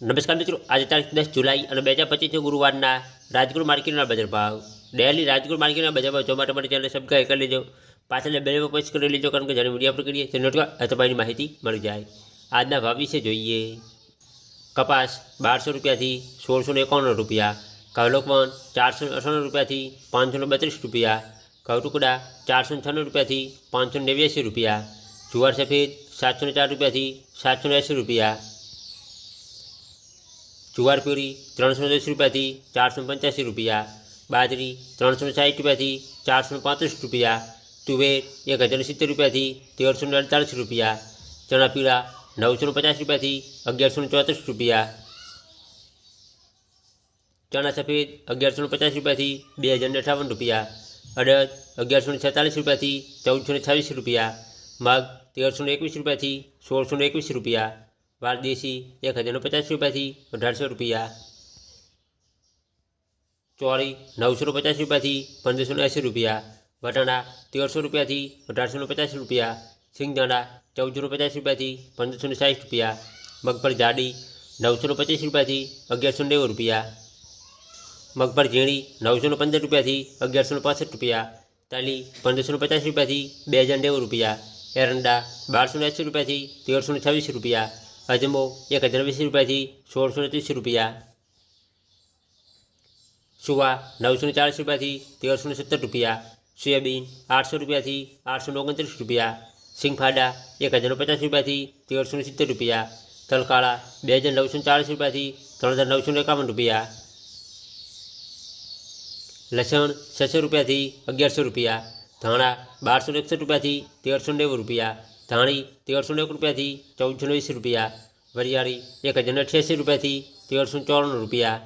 નમસ્કાર મિત્રો, આજે તારીખ દસ જુલાઈ અને બે હજાર પચીસના ગુરુવારના રાજકોટ માર્કેટના બજાર ભાવ. ડેલી રાજકોટ માર્કેટના બજાર ભાવ જોવા માટે મારી ચેનલ સબસ્ક્રાઈબ કરી લેજો. પાછળ બે પોસ્ટ કરી લેજો, કારણ કે જ્યારે વીડિયો આપણે કરીએ તો નોટવા તમારી માહિતી મળી જાય. આજના ભાવ વિશે જોઈએ. કપાસ બારસો રૂપિયાથી સોળસો ને એકાવન રૂપિયા. કવલોકવન ચારસો અઠાણું રૂપિયાથી પાંચસો ને બત્રીસ રૂપિયા. ઘઉ ટુકડા ચારસો છન્નું રૂપિયાથી પાંચસો નેવ્યાસી રૂપિયા. જુવાર સફેદ સાતસો ને ચાર રૂપિયાથી સાતસો એંસી રૂપિયા. જુવાર પૂરી ત્રણસો દસ રૂપિયાથી ચારસો પંચ્યાસી રૂપિયા બાજરી ત્રણસો સાઠ રૂપિયાથી ચારસો પાંત્રીસ રૂપિયા તુવેર એક હજાર સિત્તેર રૂપિયાથી તેરસો અડતાલીસ રૂપિયા ચણા પીળા નવસો પચાસ રૂપિયાથી અગિયારસો ચોત્રીસ રૂપિયા ચણા સફેદ અગિયારસો પચાસ રૂપિયાથી બે હજાર અઠાવન રૂપિયા અડદ અગિયારસો છેતાલીસ રૂપિયાથી ચૌદસો છવ્વીસ રૂપિયા મગ તેરસો એકવીસ રૂપિયાથી સોળસો એકવીસ રૂપિયા વાલ દેશી, એક હજારનો પચાસ રૂપિયાથી અઢારસો રૂપિયા. ચોરી નવસો પચાસ રૂપિયાથી પંદરસો એંસી રૂપિયા. વટાણા, તેરસો રૂપિયાથી અઢારસો પચાસ રૂપિયા. સિંગદાણા ચૌદસો પચાસ રૂપિયાથી પંદરસો સાઠ રૂપિયા. મગફળી જાડી નવસો પચીસ રૂપિયાથી અગિયારસો નેવું રૂપિયા. મગફળી ઝીણી નવસો પંદર રૂપિયાથી અગિયારસો પાસઠ રૂપિયા. તાલી પંદરસો પચાસ રૂપિયાથી બે હજાર નેવું રૂપિયા. એરંડા બારસો એંસી રૂપિયાથી તેરસો છવ્વીસ રૂપિયા. અજમો એક હજાર વીસ રૂપિયાથી સોળસો ત્રીસ રૂપિયા સુવા નવસો ચાલીસ રૂપિયાથી તેરસો સત્તર રૂપિયા સોયાબીન આઠસો રૂપિયાથી આઠસો ઓગણત્રીસ રૂપિયા સિંગફાડા એક હજાર પચાસ રૂપિયાથી તેરસો સિત્તેર રૂપિયા તલકાળા બે હજાર નવસો ચાલીસ રૂપિયાથી ત્રણ હજાર નવસો એકાવન રૂપિયા લસણ છસો રૂપિયાથી અગિયારસો રૂપિયા ધાણા બારસો એકસઠ રૂપિયાથી તેરસો નેવું રૂપિયા ધાણી તેરસો એક રૂપિયાથી ચૌદસો વીસ રૂપિયા વરિયાળી એક હજાર અઠ્યાસી રૂપિયાથી તેરસો ચોરાણું રૂપિયા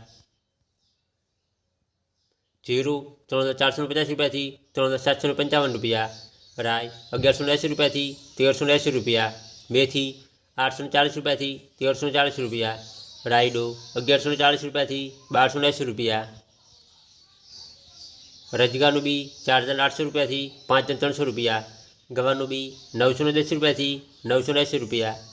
જીરું ત્રણ હજાર ચારસો પચાસ રૂપિયાથી ત્રણ હજાર સાતસો પંચાવન રૂપિયા રાય અગિયારસો એંસી રૂપિયાથી તેરસો એંસી રૂપિયા મેથી આઠસો ચાલીસ રૂપિયાથી તેરસો ચાલીસ રૂપિયા રાયડો અગિયારસો ચાલીસ રૂપિયાથી બારસો એંસી રૂપિયા રજગાનું બી ચાર હજાર આઠસો રૂપિયાથી પાંચ હજાર ત્રણસો રૂપિયા ગવાનું બી નવસો દસ રૂપિયાથી નવસો એંસી રૂપિયા